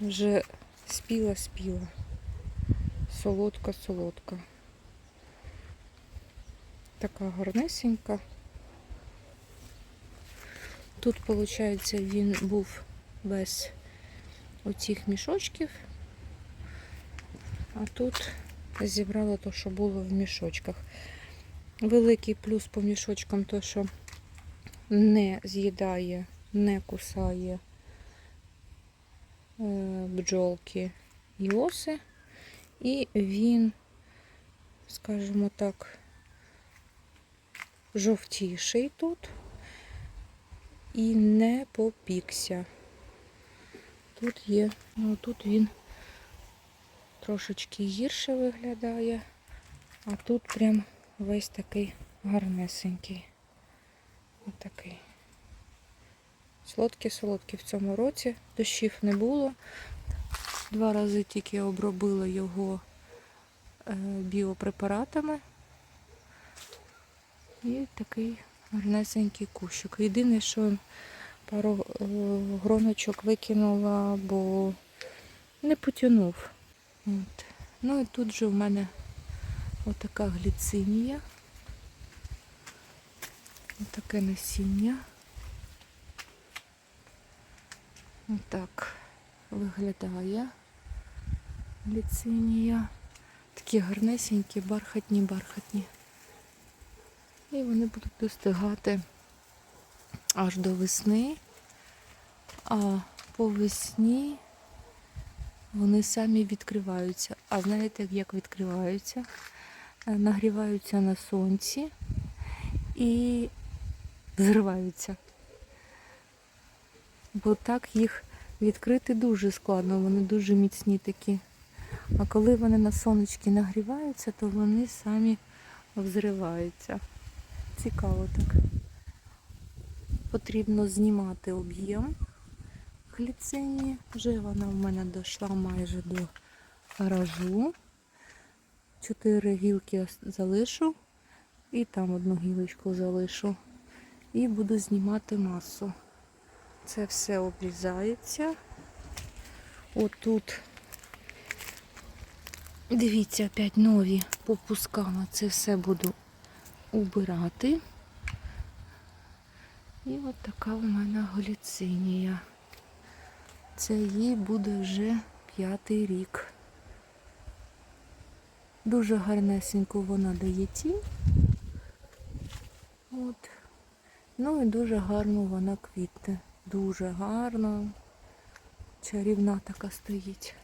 вже спіла-спіла. Солодка-солодка. Така гарнесенька. Тут, виходить, він був без оцих мішочків, а тут зібрала те, що було в мішочках. Великий плюс по мішочкам, то що не з'їдає, не кусає бджолки і оси. І він, скажімо так, жовтіший тут і не попікся. Тут є, ну тут він трошечки гірше виглядає, а тут прям весь такий гарнесенький. Отакий. Солодкий-солодкий в цьому році. Дощів не було. Два рази тільки обробила його е, біопрепаратами. І такий гарнесенький кущик. Єдине, що пару е, гроночок викинула, бо не потягнув. От. Ну і тут же в мене отака гліцинія. Отаке насіння. Отак виглядає гліцинія. Такі гарнесенькі, бархатні, бархатні. І вони будуть достигати аж до весни. А по весні вони самі відкриваються. А знаєте, як відкриваються? Е, Нагріваються на сонці і взриваються. Бо так їх відкрити дуже складно, вони дуже міцні такі. А коли вони на сонечки нагріваються, то вони самі взриваються. Цікаво так. Потрібно знімати об'єм гліцині. Вже вона в мене дійшла майже до гаражу. Чотири гілки залишу і там одну гілочку залишу. І буду знімати масу. Це все обрізається. Отут, дивіться, опять нові попусками. Це все буду убирати. І от така у мене гліцинія. Це їй буде вже п'ятий рік. Дуже гарнесенько вона дає тінь. От. Ну і дуже гарно вона квітне. Дуже гарно. Чарівна така стоїть.